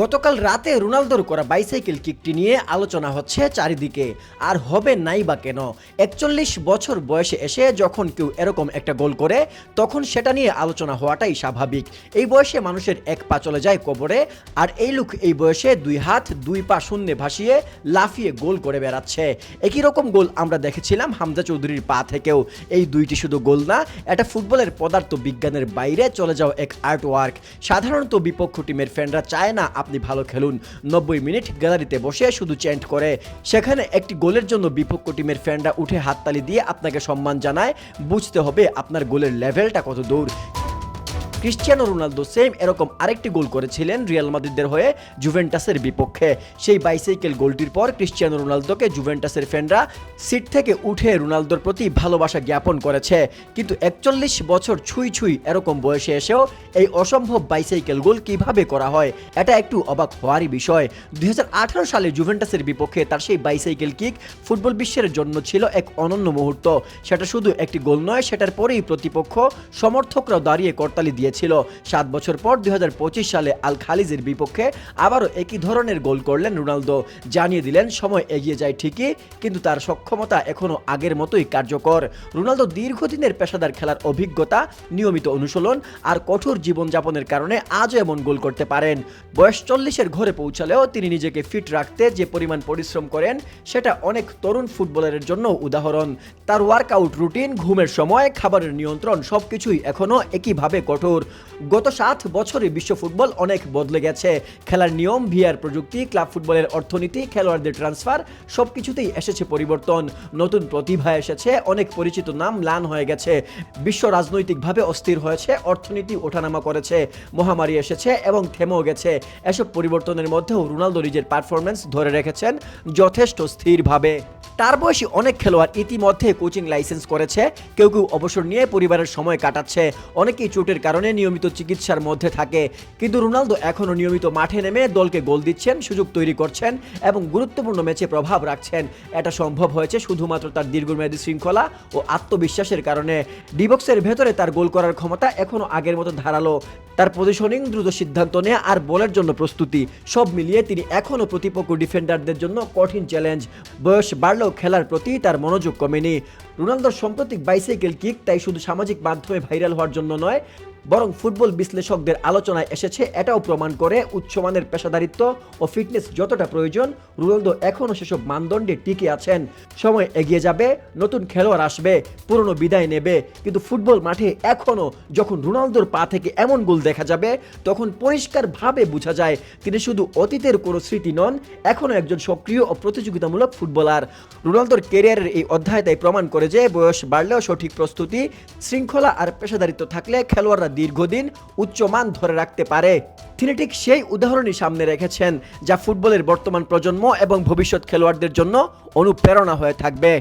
গতকাল রাতে রোনালদোর করা বাইসাইকেল কিকটি নিয়ে আলোচনা হচ্ছে চারিদিকে। আর হবে নাই বা কেন? একচল্লিশ বছর বয়সে এসে যখন কেউ এরকম একটা গোল করে, তখন সেটা নিয়ে আলোচনা হওয়াটাই স্বাভাবিক। এই বয়সে মানুষের এক পা চলে যায় কবরে, আর এই লোক এই বয়সে দুই হাত, দুই পা শূন্যে ভাসিয়ে লাফিয়ে গোল করে বেড়াচ্ছে। একই রকম গোল আমরা দেখেছিলাম হামজা চৌধুরীর পা থেকেও। এই দুইটি শুধু গোল না, এটা ফুটবলের পদার্থ বিজ্ঞানের বাইরে চলে যাওয়া এক আর্ট ওয়ার্ক সাধারণত বিপক্ষ টিমের ফ্যানরা চায় না আপনি ভালো খেলুন। নব্বই মিনিট গ্যালারিতে বসে শুধু চ্যান্ট করে। সেখানে একটি গোলের জন্য বিপক্ষ টিমের ফ্যানরা উঠে হাততালি দিয়ে আপনাকে সম্মান জানায়। বুঝতে হবে আপনার গোলের লেভেলটা কত দূর। ক্রিশ্চিয়ানো রোনালদো সেম এরকম আরেকটি গোল করেছিলেন রিয়াল মাদ্রিদের হয়ে জুভেন্টাসের বিপক্ষে। সেই বাইসাইকেল গোলটির পর ক্রিশ্চিয়ানো রোনালদোকে জুভেন্টাসের ফ্যানরা সিট থেকে উঠে রোনালদোর প্রতি ভালোবাসা জ্ঞাপন করেছে। কিন্তু একচল্লিশ বছর ছুঁই ছুঁই এরকম বয়সে এসেও এই অসম্ভব বাইসাইকেল গোল কীভাবে করা হয়, এটা একটু অবাক হওয়ারই বিষয়। দুই হাজার আঠারো সালে জুভেন্টাসের বিপক্ষে তার সেই বাইসাইকেল কিক ফুটবল বিশ্বের জন্য ছিল এক অনন্য মুহূর্ত। সেটা শুধু একটি গোল নয়, সেটার পরেই প্রতিপক্ষ সমর্থকরাও দাঁড়িয়ে করতালি দিয়েছিল সাত বছর পর দুই হাজার পঁচিশ সালে আল খালিজের বিপক্ষে আবারও একই ধরনের গোল করলেন রোনালদো। জানিয়ে দিলেন, সময় এগিয়ে যায় ঠিকই, কিন্তু তার সক্ষমতা এখনও আগের মতোই কার্যকর। রোনালদো দীর্ঘদিনের পেশাদার খেলার অভিজ্ঞতা, নিয়মিত অনুশীলন আর কঠোর জীবনযাপনের কারণে আজও এমন গোল করতে পারেন। বয়স চল্লিশের ঘরে পৌঁছালেও তিনি নিজেকে ফিট রাখতে যে পরিমাণ পরিশ্রম করেন, সেটা অনেক তরুণ ফুটবলারের জন্য উদাহরণ। তার ওয়ার্কআউট রুটিন, ঘুমের সময়, খাবারের নিয়ন্ত্রণ সবকিছুই এখনও একইভাবে কঠোর। গত সাত বছরে বিশ্ব ফুটবল অনেক বদলে গেছে। খেলার নিয়ম, ভিআর প্রযুক্তি, ক্লাব ফুটবলের অর্থনীতি, খেলোয়াড়দের ট্রান্সফার সব কিছুতেই এসেছে পরিবর্তন। নতুন প্রতিভা এসেছে, অনেক পরিচিত নাম ম্লান হয়ে গেছে। বিশ্ব রাজনৈতিকভাবে অস্থির হয়েছে, অর্থনীতি ওঠানামা করেছে, মহামারী এসেছে এবং থেমেও গেছে। এসব পরিবর্তনের মধ্যেও রোনালদো নিজের পারফরমেন্স ধরে রেখেছেন যথেষ্ট স্থিরভাবে। তার বয়সী অনেক খেলোয়াড় ইতিমধ্যে কোচিং লাইসেন্স করেছে। কেউ কেউ অবসর নিয়ে পরিবারের সময় কাটাচ্ছে। অনেকেই চোটের কারণে নিয়মিত চিকিৎসার মধ্যে থাকে। কিন্তু রোনালদো এখনও নিয়মিত মাঠে নেমে দলকে গোল দিচ্ছেন, সুযোগ তৈরি করছেন এবং গুরুত্বপূর্ণ ম্যাচে প্রভাব রাখছেন। এটা সম্ভব হয়েছে শুধুমাত্র তার দীর্ঘমেয়াদী শৃঙ্খলা ও আত্মবিশ্বাসের কারণে। ডিবক্সের ভেতরে তার গোল করার ক্ষমতা এখনও আগের মতো ধারালো। তার পজিশনিং দ্রুত সিদ্ধান্ত নেয় আর বলের জন্য প্রস্তুতি। সব মিলিয়ে তিনি এখনও প্রতিপক্ষ ডিফেন্ডারদের জন্য কঠিন চ্যালেঞ্জ। বয়স বাড়লেও খেলার প্রতি তার মনোযোগ কমেনি। রোনালদোর সাম্প্রতিক বাইসাইকেল কিক তাই শুধু সামাজিক মাধ্যমে ভাইরাল হওয়ার জন্য নয় বরং ফুটবল বিশ্লেষকদের আলোচনায় এসেছে, এটাও প্রমাণ করে উচ্চমানের পেশাদারিত্ব ও ফিটনেস যতটা প্রয়োজন, রোনালদো এখনও সেসব মানদণ্ডে টিকে আছেন। সময় এগিয়ে যাবে, নতুন খেলোয়াড় আসবে, পুরনো বিদায় নেবে, কিন্তু ফুটবল মাঠে এখনও যখন রোনালদোর পা থেকে এমন গোল দেখা যাবে, তখন পরিষ্কারভাবে বোঝা যায় তিনি শুধু অতীতের কোনো স্মৃতি নন, এখনও একজন সক্রিয় ও প্রতিযোগিতামূলক ফুটবলার। রোনালদোর কেরিয়ারের এই অধ্যায় তাই প্রমাণ করে যে বয়স বাড়লেও সঠিক প্রস্তুতি, শৃঙ্খলা আর পেশাদারিত্ব থাকলে খেলোয়াড়রা দীর্ঘদিন উচ্চমান ধরে রাখতে পারে। তিনি ঠিক সেই উদাহরণই সামনে রেখেছেন, যা ফুটবলের বর্তমান প্রজন্ম এবং ভবিষ্যৎ খেলোয়াড়দের জন্য অনুপ্রেরণা হয়ে থাকবে।